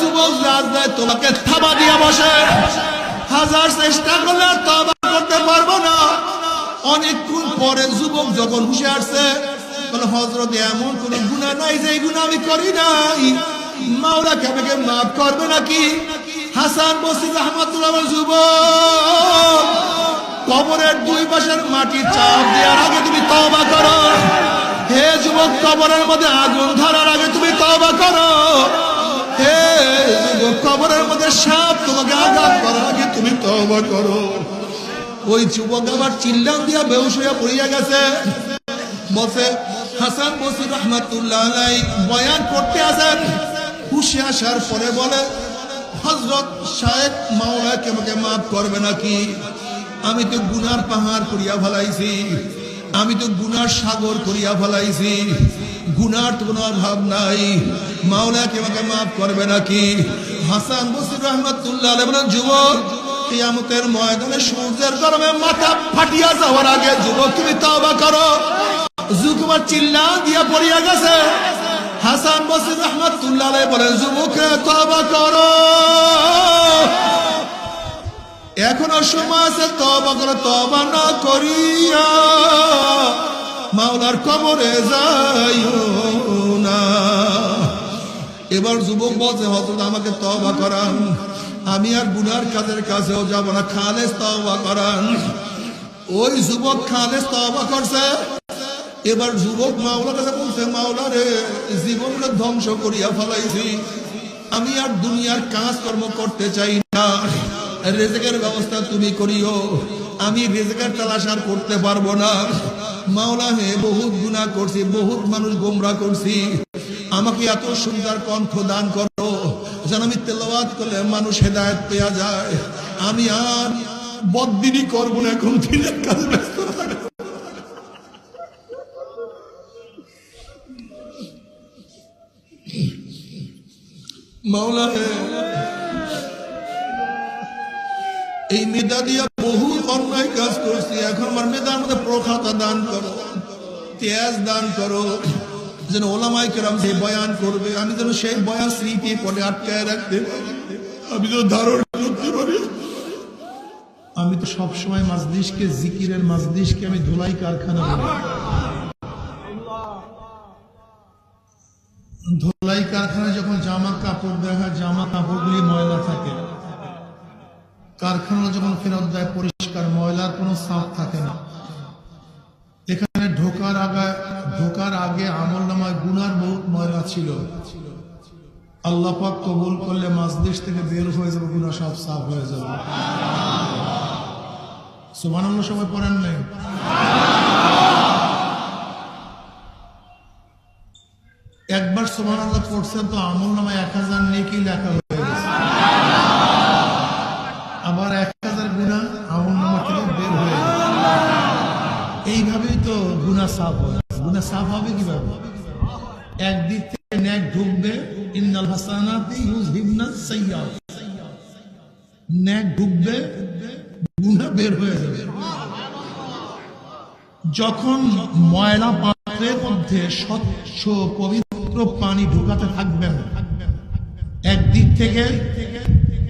যুবক তোমাকে থাবা দিয়া বসে, হাজার চেষ্টা করলে তবা করতে পারব না। অনেকক্ষণ পরে যুবক যখন হুশে আসছে, বলে হজরত এমন কোন গুণা নাই যে গুণা আমি করি নাই। মাওলা কেমকে মাফ করবে নাকি? হাসান বসির রহমতুল্লাহ যুবক, কবরের দুই পাশের মাটি চাপ দেওয়ার আগে তুমি তবা করো। হে যুবক, কবরের মধ্যে আগুন ধরার আগে তুমি তবা করো। হে কবরের মধ্যে সাপ তোমাকে আঘাত করার আগে তুমি তবা করো। ওই যুবক আবার চিল্লান দিয়া বেউস হইয়া পড়িয়া গেছে। বসে হাসান বসির রহমতুল্লাহ বয়ান করতে আসেন। হুশে আসার পরে বলে হজরত সাহেব মাওলা আমাকে মাফ করবে নাকি? আমি তো গুনার পাহাড় করিয়া ফেলাইছি। আমি তো গুনার সাগর করিয়া ফেলাইছি। গুনার তো কোনো অভাব নাই। মাওলা আমাকে মাফ করবে নাকি? হাসান বসির রহমতুল্লাহ বলেন, যুবক, কিয়ামতের ময়দানে সূর্যের গরমে মাথা ফাটিয়া যাওয়ার আগে যুবক, তুমি তওবা করো। জুকুমার চিল্লা দিয়া পড়িয়া গেছে। হাসান বসির রহমতুল্লাহ বলেন, যুবকে, তওবা করো। এখনও সময় আছে, তওবা করো তওবা না করিয়া। মাওলার কবরে যাইও না। এবার যুবক বলছে হজরত আমাকে তওবা করান। আমি আর গুনার কাজের কাছেও যাব না, খালেস তওবা করান। ওই যুবক খালেস তওবা করছে। এবার যুবক মাওলার কাছে বলছে, মাওলা রে, জীবনটা ধ্বংস করিয়া ফেলাইছি। আমি আর দুনিয়ার কাজ কর্ম করতে চাই না। রেজেকের ব্যবস্থা তুমি করিও। আমি রেজেকের তালাশ আর করতে পারব না। মাওলা হে, বহুত গুণা করছি, বহুত মানুষ গোমরা করছি। আমাকে এত সুন্দর কণ্ঠ দান করো, যেন আমি তেলাওয়াত করলে মানুষ হেদায়ত পেয়া যায়। আমি আর বদিনই করব না, এখন দিনের কাজে ব্যস্ত মাওলা হে মেধা দিয়া বহু অন্যায় কাজ করছি। এখন আমার মেধার মধ্যে প্রখাতা দান করো, তেজ দান করো। যেন ওলামাই কেরাম সেই বয়ান করবে, আমি যেন সেই বয়ান স্মৃতি পরে আটকায় রাখতে আমি তো ধারণ করতে পারি। আমি তো সবসময় মাজলিশকে, জিকিরের মাজলিশকে আমি ধুলাই কারখানা বলি। ধুলাই কারখানায় যখন জামা কাপড় দেখা, জামা কাপড়গুলি ময়লা থাকে। কারখানা যখন ফেরত দেয়, পরিষ্কার ময়লার কোনো সাফ থাকে না। এখানে ঢোকার আগে ঢোকার আগে আমল নামায় গুনার বহুত ময়লা ছিল। আল্লাহ পাক কবুল করলে থেকে বের হয়ে যাবে গুনা সব সাফ হয়ে যাবে। সবাই পড়েন নাই? একবার সুবহানাল্লাহ পড়ছেন তো আমল নামায় এক হাজার নেকি লেখা হয়ে গেছে আবার এক হাজার গুণা আমল নামা থেকে বের হয়ে গেছে এইভাবেই তো গুণা সাফ সাফ হবে কীভাবে একদিক থেকে ন্যাক ঢুকবে ইন্নাল হাসানাতি ইউজহিবনা সাইয়্যাত ন্যাক ঢুকবে বের হয়ে যাবে যখন ময়লা পাত্রের মধ্যে স্বচ্ছ পবিত্র পানি ঢুকাতে থাকবেন, একদিক থেকে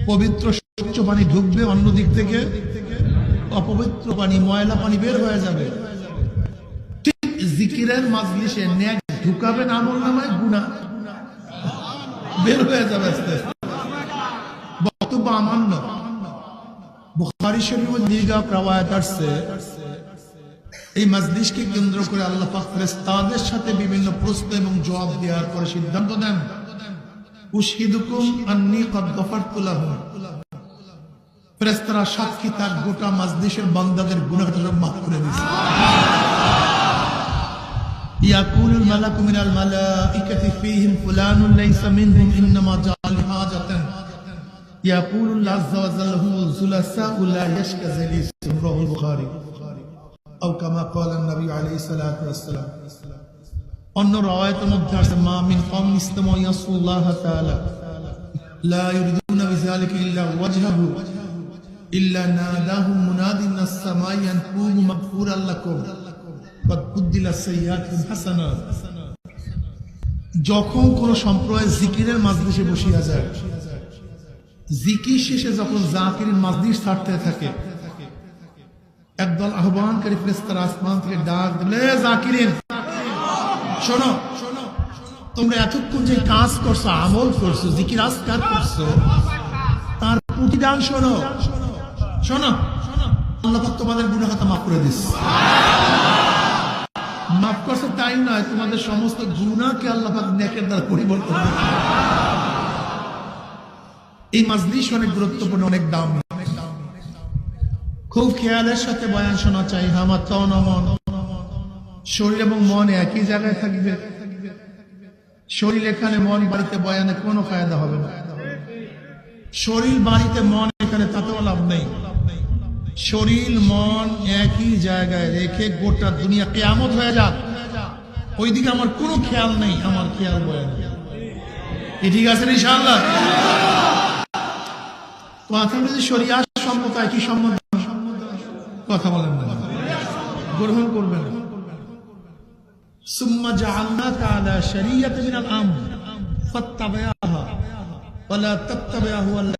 পবিত্র স্বচ্ছ পানি ঢুকবে অন্য দিক থেকে অপবিত্র পানি, ময়লা পানি বের হয়ে যাবে। জিকিরের মাজলিসে ন্যাক ঢুকাবেন আমল নামায় গুণা বের হয়ে যাবে আস্তে আস্তে। বক্তব্য আমার না বুখারি রাওয়ায়াত আসছে। এই কেন্দ্র করে আল্লাহ ফেরেশতাদের সাথে বিভিন্ন প্রশ্ন এবং জবাব দেওয়ার পরে সিদ্ধান্ত দেন সাক্ষী তার গোটা মাজলিসের বান্দাদের সব মাফ করে দিয়েছে। يقول الملك من الملائكة فيهم فلان ليس منهم إنما جاء لحاجة يقول الله عز وجل هم الثلاثاء لا يشكى جليسهم رواه البخاري أو كما قال النبي عليه الصلاة والسلام অন্য রাওয়ায়াতের মধ্যে আছে মা মিন কম ইসলাম ইয়াসুল্লাহ তাআলা লা ইউরিদুনা বিযালিকা ইল্লা ওয়াজহাহু ইল্লা নাদাহুম মুনাদিন মিনাস সামাই আন কুনু মাগফুরান লাকুম যখন কোন সম্প্রদায় জিকিরের মাজলিসে বসিয়া যায়, জিকির শেষে যখন জাকির মাজলিস ছাড়তে থাকে, একদল আহ্বানকারী ফেরেশতার আসমান থেকে ডাক দিলে জাকিরিন, শোনো, তোমরা এতক্ষণ যে কাজ করছ, আমল করছ, জিকির আজকার করছ, তার প্রতিদান শোনো শোনো, আল্লাহ পাক তোমাদের গুনাহ খাতা মাফ করে দিস। মাফ করছে, তাই নয়, তোমাদের সমস্ত গুনাহকে আল্লাহাক নেকের দ্বারা পরিবর্তন এই মাজলিস অনেক গুরুত্বপূর্ণ, অনেক দাম। খুব খেয়ালের সাথে বয়ান শোনা চাই, আমার তন মন। শরীর এবং মন একই জায়গায় থাকবে। শরীর এখানে, মন বাড়িতে, বয়ানে কোনো ফায়দা হবে না। শরীর বাড়িতে, মন এখানে, তাতেও লাভ নেই। শরীর, মন একই জায়গায় রেখে গোটা দুনিয়া কেয়ামত হয়ে যাক। ওইদিকে আমার কোনো খেয়াল নেই, আমার খেয়াল বয়ে কি ঠিক আছে ইনশাল্লাহ তো যদি শরিয়া সম্মত একই সম্মত? কথা বলেন না। গ্রহণ করবেন সুম্মা মিনাল আম ওয়ালা